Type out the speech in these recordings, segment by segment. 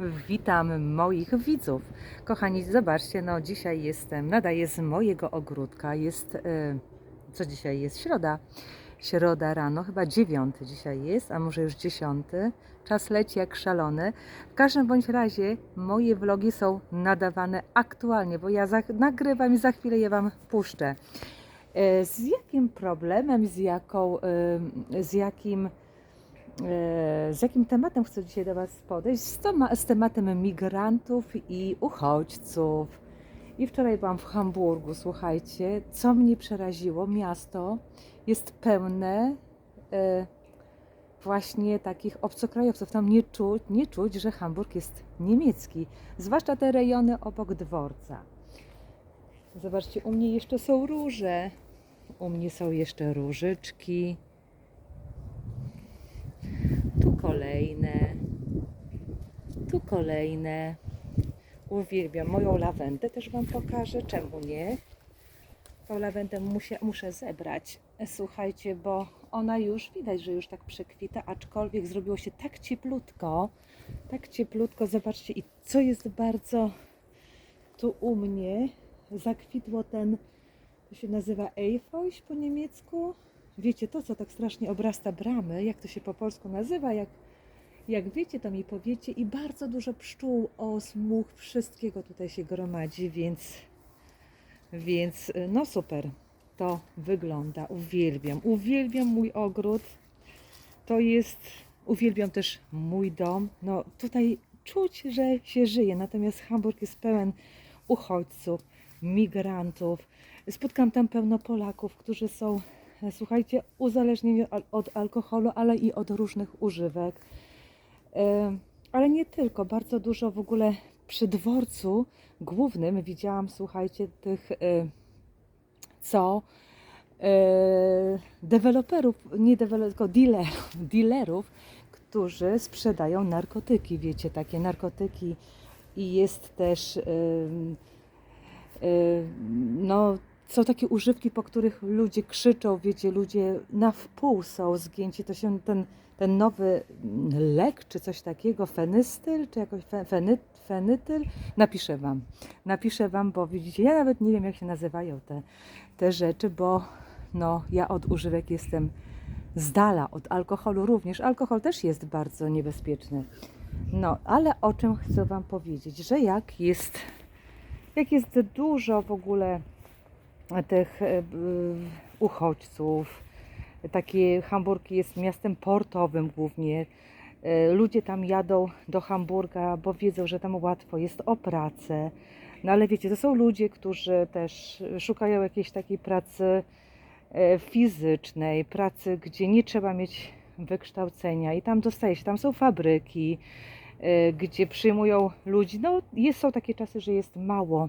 Witam moich widzów. Kochani, zobaczcie, no dzisiaj jestem, nadaję z mojego ogródka. Jest, e, co dzisiaj jest? Środa. Środa rano, chyba dziewiąty dzisiaj jest, a może już dziesiąty. Czas leci jak szalony. W każdym bądź razie moje vlogi są nadawane aktualnie, bo ja nagrywam i za chwilę je Wam puszczę. E, Z jakim problemem, z, jaką, e, z jakim z jakim tematem chcę dzisiaj do Was podejść? Z, z tematem migrantów i uchodźców. I wczoraj byłam w Hamburgu, słuchajcie, co mnie przeraziło, miasto jest pełne e, właśnie takich obcokrajowców. Tam nie czuć, nie czuć, że Hamburg jest niemiecki, zwłaszcza te rejony obok dworca. Zobaczcie, u mnie jeszcze są róże. U mnie są jeszcze różyczki. Tu kolejne. Tu kolejne. Uwielbiam moją lawendę, też Wam pokażę. Czemu nie? Tą lawendę muszę, muszę zebrać. Słuchajcie, bo ona już widać, że już tak przekwita, aczkolwiek zrobiło się tak cieplutko. Tak cieplutko. Zobaczcie, i co jest bardzo tu u mnie, zakwitło ten, to się nazywa Eifeuch po niemiecku. Wiecie, to co tak strasznie obrasta bramy, jak to się po polsku nazywa, jak, jak wiecie, to mi powiecie. I bardzo dużo pszczół, os, much, wszystkiego tutaj się gromadzi, więc, więc y, no super to wygląda. Uwielbiam, uwielbiam mój ogród. To jest, uwielbiam też mój dom. No tutaj czuć, że się żyje, natomiast Hamburg jest pełen uchodźców, migrantów. Spotkam tam pełno Polaków, którzy są, słuchajcie, uzależnieni al- od alkoholu, ale i od różnych używek. E, Ale nie tylko, bardzo dużo w ogóle przy dworcu głównym widziałam, słuchajcie, tych, e, co e, deweloperów, nie deweloperów, tylko dealerów, dealerów, którzy sprzedają narkotyki, wiecie, takie narkotyki i jest też no są takie używki, po których ludzie krzyczą, wiecie, ludzie na wpół są zgięci, to się ten, ten nowy lek, czy coś takiego, fenystyl, czy jakoś fe, feny, fenytyl, napiszę Wam, napiszę Wam, bo widzicie, ja nawet nie wiem, jak się nazywają te, te rzeczy, bo no, ja od używek jestem z dala, od alkoholu również, alkohol też jest bardzo niebezpieczny. No, ale o czym chcę Wam powiedzieć, że jak jest, jak jest dużo w ogóle tych e, uchodźców, takie Hamburg jest miastem portowym głównie. E, Ludzie tam jadą do Hamburga, bo wiedzą, że tam łatwo jest o pracę. No ale wiecie, to są ludzie, którzy też szukają jakiejś takiej pracy e, fizycznej, pracy, gdzie nie trzeba mieć wykształcenia i tam dostaje się, tam są fabryki, gdzie przyjmują ludzi. No jest, są takie czasy, że jest mało,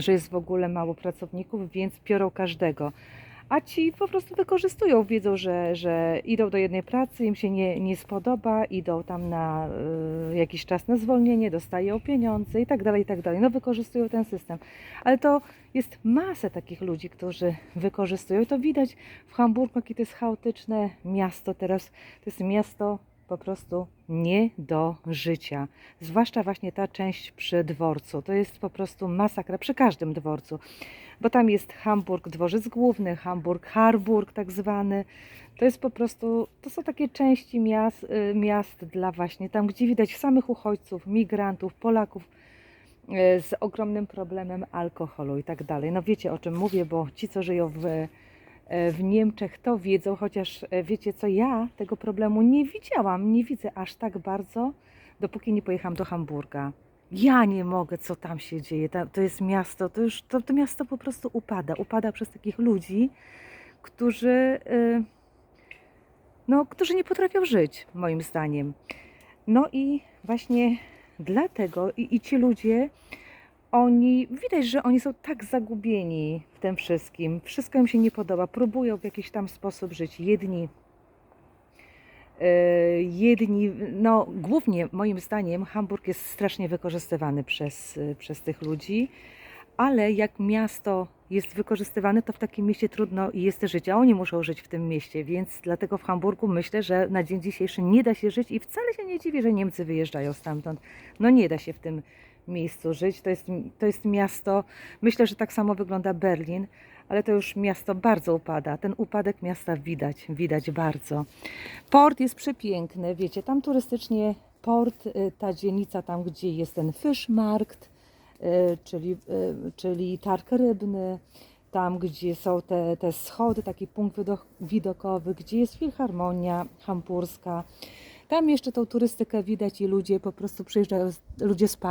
że jest w ogóle mało pracowników, więc biorą każdego. A ci po prostu wykorzystują, wiedzą, że, że idą do jednej pracy, im się nie, nie spodoba, idą tam na y, jakiś czas na zwolnienie, dostają pieniądze i tak dalej, i tak dalej. No wykorzystują ten system. Ale to jest masę takich ludzi, którzy wykorzystują. I to widać w Hamburgu, jakie to jest chaotyczne miasto teraz. To jest miasto po prostu nie do życia. Zwłaszcza właśnie ta część przy dworcu. To jest po prostu masakra przy każdym dworcu. Bo tam jest Hamburg, dworzec główny, Hamburg, Harburg tak zwany. To jest po prostu, to są takie części miast, y, miast dla właśnie tam, gdzie widać samych uchodźców, migrantów, Polaków y, z ogromnym problemem alkoholu i tak dalej. No wiecie o czym mówię, bo ci, co żyją w, w Niemczech, to wiedzą, chociaż e, wiecie co, ja tego problemu nie widziałam, nie widzę aż tak bardzo, dopóki nie pojechałam do Hamburga. Ja nie mogę, co tam się dzieje. To jest miasto, to już to, to miasto po prostu upada. Upada przez takich ludzi, którzy, y, no, którzy nie potrafią żyć, moim zdaniem. No i właśnie dlatego i, i ci ludzie, oni, widać, że oni są tak zagubieni w tym wszystkim. Wszystko im się nie podoba. Próbują w jakiś tam sposób żyć. Jedni e, jedni, no głównie moim zdaniem Hamburg jest strasznie wykorzystywany przez, e, przez tych ludzi, ale jak miasto jest wykorzystywane, to w takim mieście trudno jest żyć, a oni muszą żyć w tym mieście, więc dlatego w Hamburgu myślę, że na dzień dzisiejszy nie da się żyć i wcale się nie dziwię, że Niemcy wyjeżdżają stamtąd. No nie da się w tym miejscu żyć. To jest, to jest miasto, myślę, że tak samo wygląda Berlin, ale to już miasto bardzo upada. Ten upadek miasta widać, widać bardzo. Port jest przepiękny, wiecie, tam turystycznie port, y, ta dzielnica tam, gdzie jest ten Fischmarkt, czyli, y, czyli targ rybny, tam, gdzie są te, te schody, taki punkt widok- widokowy, gdzie jest filharmonia hamburska. Tam jeszcze tą turystykę widać i ludzie po prostu przyjeżdżają, ludzie z